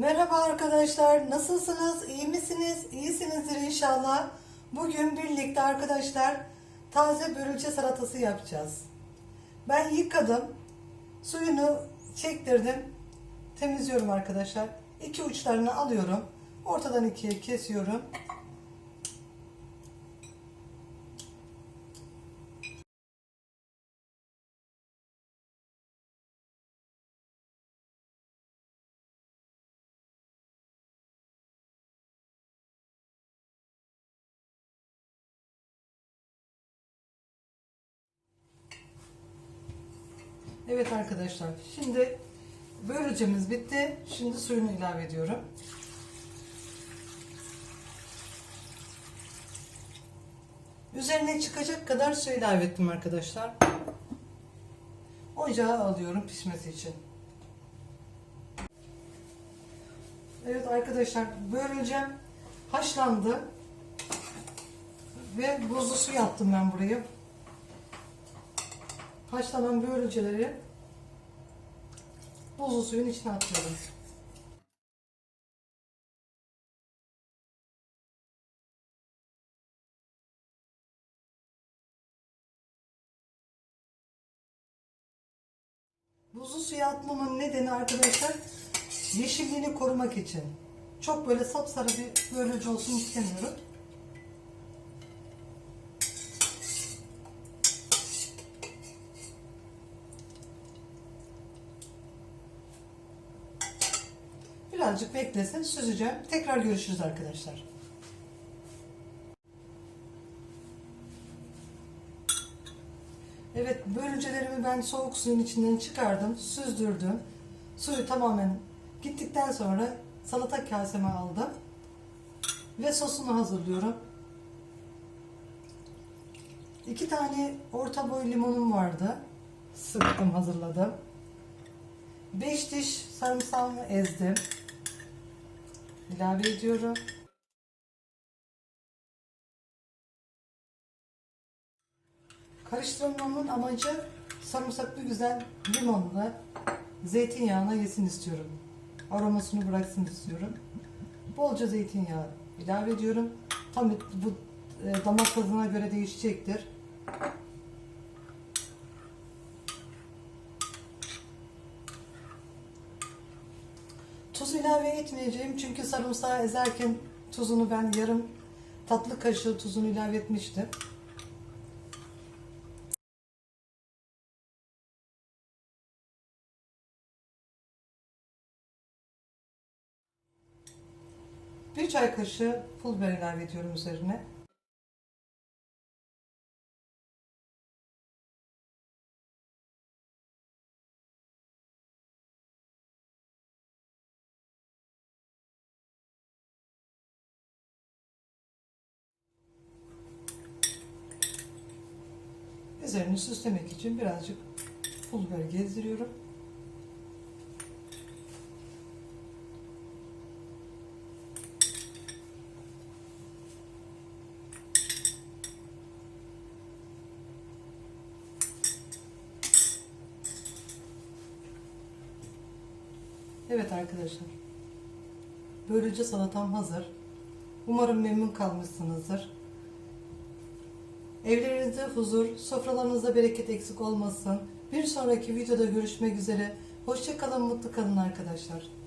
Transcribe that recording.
Merhaba arkadaşlar, nasılsınız? İyi misiniz? İyisinizdir inşallah. Bugün birlikte arkadaşlar taze börülce salatası yapacağız. Ben yıkadım, suyunu çektirdim, temizliyorum arkadaşlar. İki uçlarını alıyorum, ortadan ikiye kesiyorum. Evet arkadaşlar, şimdi börülcemiz bitti. Şimdi suyunu ilave ediyorum. Üzerine çıkacak kadar su ilave ettim arkadaşlar. Ocağa alıyorum pişmesi için. Evet arkadaşlar, börülcem haşlandı. Ve buzlu su yaptım ben buraya. Haşlanan börülceleri buzlu suyun içine atıyorum. Buzlu suya atmamın nedeni arkadaşlar yeşilliğini korumak için. Çok böyle sapsarı bir börülce olsun istemiyorum. Birazcık beklesin, süzeceğim. Tekrar görüşürüz arkadaşlar. Evet, börülcelerimi ben soğuk suyun içinden çıkardım, süzdürdüm. Suyu tamamen gittikten sonra salata kaseme aldım. Ve sosunu hazırlıyorum. İki tane orta boy limonum vardı. Sıktım, hazırladım. 5 diş sarımsağımı ezdim. İlave ediyorum. Karıştırmamın amacı sarımsaklı güzel limonla zeytinyağına yesin istiyorum. Aromasını bıraksın istiyorum. Bolca zeytinyağı ilave ediyorum. Tam bu e, damak tadına göre değişecektir. Tuz ilave etmeyeceğim çünkü sarımsağı ezerken tuzunu ben yarım tatlı kaşığı tuzunu ilave etmiştim. Bir çay kaşığı pul biber ilave ediyorum üzerine. Üzerini süslemek için birazcık pul biber gezdiriyorum. Evet arkadaşlar. Böylece salatam hazır. Umarım memnun kalmışsınızdır. Evlerinizde huzur, sofralarınızda bereket eksik olmasın. Bir sonraki videoda görüşmek üzere. Hoşçakalın, mutlu kalın arkadaşlar.